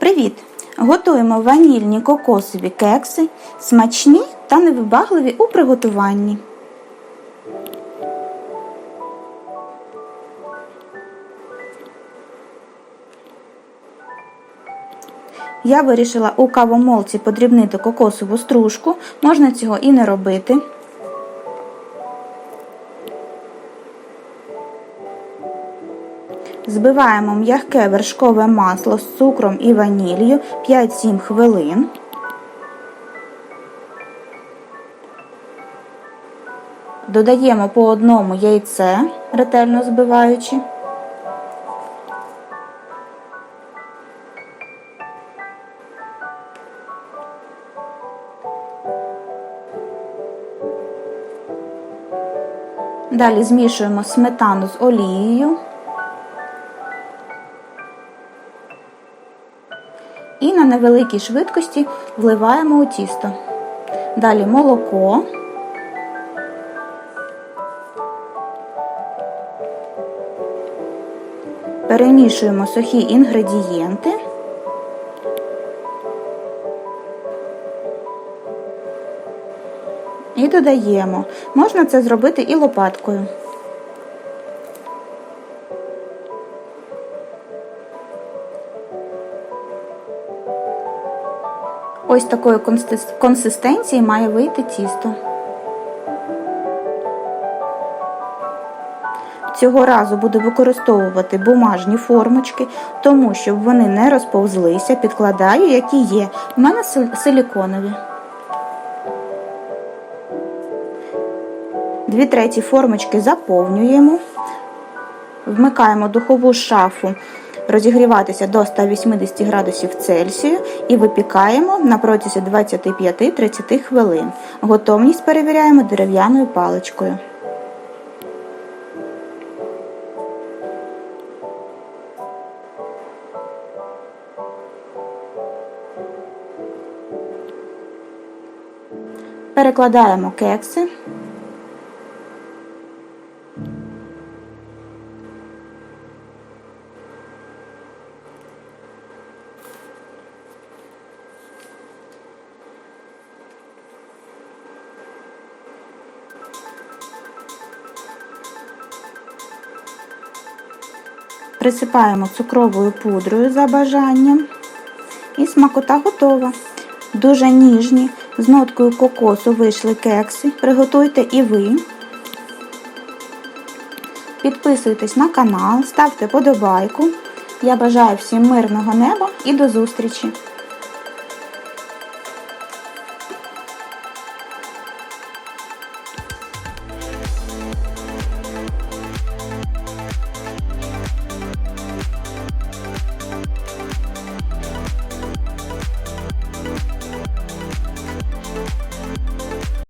Привіт! Готуємо ванільні кокосові кекси, смачні та невибагливі у приготуванні. Я вирішила у кавомолці подрібнити кокосову стружку, можна цього і не робити. Збиваємо м'яке вершкове масло з цукром і ваніллю 5-7 хвилин. Додаємо по одному яйце, ретельно збиваючи. Далі змішуємо сметану з олією. На невеликій швидкості вливаємо у тісто. Далі молоко. Перемішуємо сухі інгредієнти. І додаємо. Можна це зробити і лопаткою. Ось такої консистенції має вийти тісто. Цього разу буду використовувати бумажні формочки, тому щоб вони не розповзлися, підкладаю, які є. У мене силіконові. Дві треті формочки заповнюємо, вмикаємо духову шафу розігріватися до 180 градусів Цельсію і випікаємо на протязі 25-30 хвилин. Готовність перевіряємо дерев'яною паличкою. Перекладаємо кекси. Присипаємо цукровою пудрою за бажанням. І смакота готова. Дуже ніжні, з ноткою кокосу вийшли кекси. Приготуйте і ви. Підписуйтесь на канал, ставте подобайку. Я бажаю всім мирного неба і до зустрічі!